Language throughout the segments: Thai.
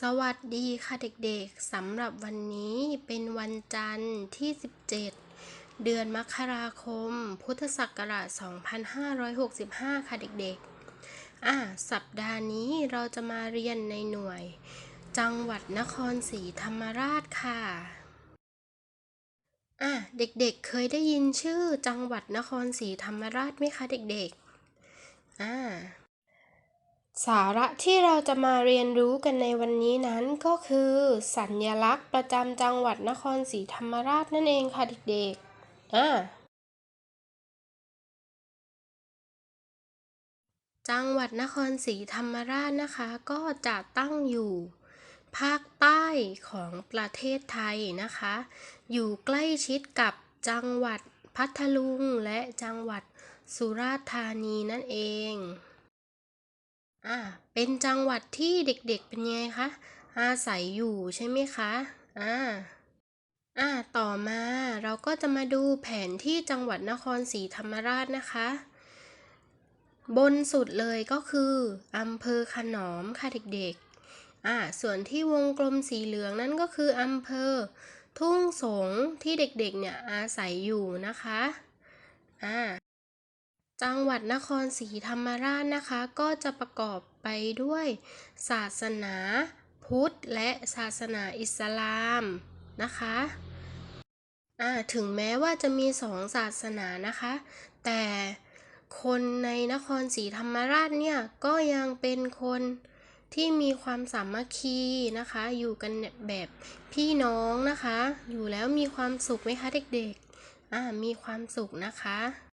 สวัสดีค่ะเด็กๆ สำหรับวันนี้เป็นวันจันทร์ที่ 17 เดือนมกราคม พุทธศักราช 2565 ค่ะเด็กๆ อะสัปดาห์นี้เราจะมาเรียนในหน่วย จังหวัดนครศรีธรรมราชค่ะ อะเด็กๆเคยได้ยินชื่อจังหวัดนครศรีธรรมราชไหมคะเด็กๆ อ่า สาระที่เราจะมาเรียนรู้กันในวันนี้นั้นก็คือ สัญลักษณ์ประจำจังหวัดนครศรีธรรมราชนั่นเองค่ะเด็กๆอ่าจังหวัดนครศรีธรรมราชนะคะ ก็จะตั้งอยู่ ภาคใต้ของประเทศไทยนะคะ อยู่ใกล้ชิดกับจังหวัดพัทลุงและจังหวัดสุราษฎร์ธานีนั่นเอง อ่าเป็นจังหวัดที่เด็กๆเป็นไงคะอาศัยอยู่ใช่ไหมคะอ่าอ่าต่อมาเราก็จะมาดูแผนที่จังหวัดนครศรีธรรมราชนะคะ บนสุดเลยก็คืออำเภอขนอมค่ะเด็กๆอ่าส่วนที่วงกลมสีเหลืองนั่นก็คืออำเภอ ทุ่งสงที่เด็กๆเนี่ยอาศัยอยู่นะคะอ่า จังหวัดนครศรีธรรมราชนะคะ ก็จะประกอบไปด้วยศาสนาพุทธและศาสนาอิสลามนะคะอ่าถึงแม้ว่าจะมีสองศาสนานะคะ แต่คนในนครศรีธรรมราชเนี่ย ก็ยังเป็นคนที่มีความสามัคคีนะคะ อยู่กันแบบพี่น้องนะคะ อยู่แล้วมีความสุขไหมคะเด็กๆอ่ามีความสุขนะคะ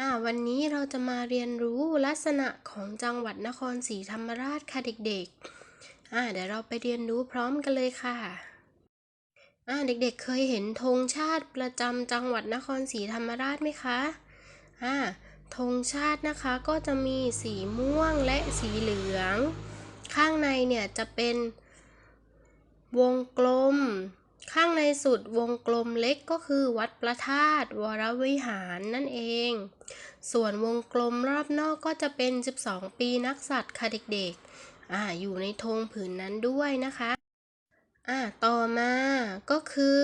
อ่าวันนี้เราจะมาเรียนรู้ลักษณะของจังหวัดนครศรีธรรมราชค่ะเด็กๆอ่าเดี๋ยวเราไปเรียนรู้พร้อมกันเลยค่ะอ่าเด็กๆเคยเห็นธงชาติประจำจังหวัดนครศรีธรรมราชไหมคะอ่าธงชาตินะคะก็จะมีสีม่วงและสีเหลือง ข้างในเนี่ยจะเป็นวงกลม ข้างในสุดวงกลมเล็กก็คือวัดพระธาตุวรวิหารนั่นเอง ส่วนวงกลมรอบนอกก็จะเป็น 12 ปีนักสัตว์ค่ะเด็กๆอ่าอยู่ในธงผืนนั้นด้วยนะคะอ่าต่อมาก็คือ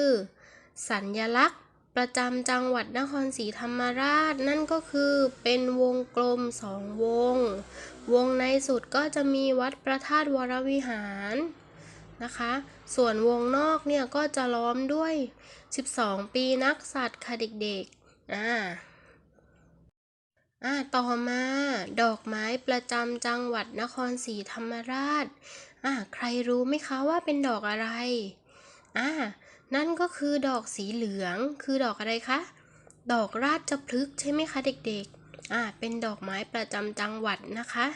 สัญลักษณ์ประจำจังหวัดนครศรีธรรมราช นั่นก็คือเป็นวงกลมสองวง วงในสุดก็จะมีวัดพระธาตุวรวิหาร นะคะ ส่วนวงนอกเนี่ยก็จะล้อมด้วย 12 ปีนักสัตว์ค่ะเด็กๆ อ่า อ่า ต่อมาดอกไม้ประจำจังหวัดนครศรีธรรมราช อ่า ใครรู้ไหมคะว่าเป็นดอกอะไร อ่า นั่นก็คือดอกสีเหลือง คือดอกอะไรคะ ดอกราชพฤกษ์ใช่ไหมคะเด็กๆ อ่า เป็นดอกไม้ประจำจังหวัดนะคะ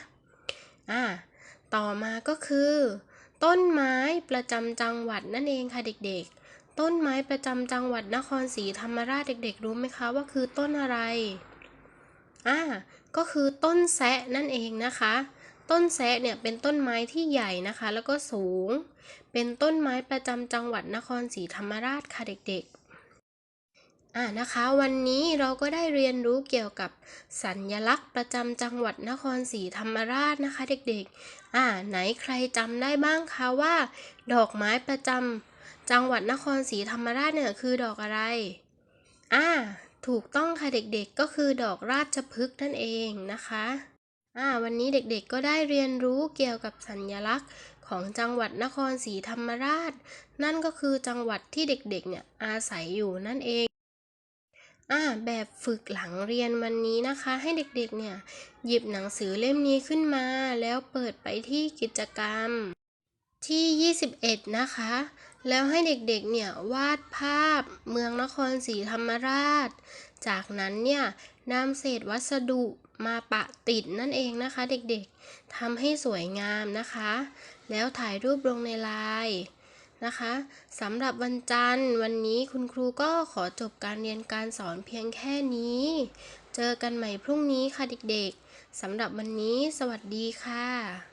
อ่า ต่อมาก็คือ ต้นไม้ประจำจังหวัดนั่นเองค่ะเด็กๆ ต้นไม้ประจำจังหวัดนครศรีธรรมราชเด็ก ๆ รู้ไหมคะว่าคือต้นอะไร อ่า ก็คือต้นแซะนั่นเองนะคะ ต้นแซะเนี่ยเป็นต้นไม้ที่ใหญ่นะคะ แล้วก็สูง เป็นต้นไม้ประจำจังหวัดนครศรีธรรมราชค่ะเด็กๆ อ่านะคะวันนี้เราก็ได้เรียนรู้เกี่ยวกับสัญลักษณ์ประจำจังหวัดนครศรีธรรมราชนะคะเด็กๆ อ่าไหนใครจำได้บ้างคะว่า ดอกไม้ประจำจังหวัดนครศรีธรรมราชเนี่ยคือดอกอะไร อ่าถูกต้องค่ะเด็กๆก็คือดอกราชพฤกษ์นั่นเองนะคะอ่าวันนี้เด็กๆก็ได้เรียนรู้เกี่ยวกับสัญลักษณ์ของจังหวัดนครศรีธรรมราช นั่นก็คือจังหวัดที่เด็กๆเนี่ยอาศัยอยู่นั่นเอง อ่าแบบฝึกหลังเรียนวันนี้นะคะ ให้เด็กๆเนี่ย หยิบหนังสือเล่มนี้ขึ้นมาแล้วเปิดไปที่กิจกรรม ที่ 21 นะคะ แล้วให้เด็กๆเนี่ยวาดภาพเมืองนครศรีธรรมราช จากนั้นเนี่ยนำเศษวัสดุมาปะติดนั่นเองนะคะ เด็กๆทำให้สวยงามนะคะ แล้วถ่ายรูปลงในไลน์ นะคะสำหรับวันจันทร์วันนี้คุณครูก็ขอจบการเรียนการสอนเพียงแค่นี้ เจอกันใหม่พรุ่งนี้ค่ะเด็กๆสำหรับวันนี้ สวัสดีค่ะ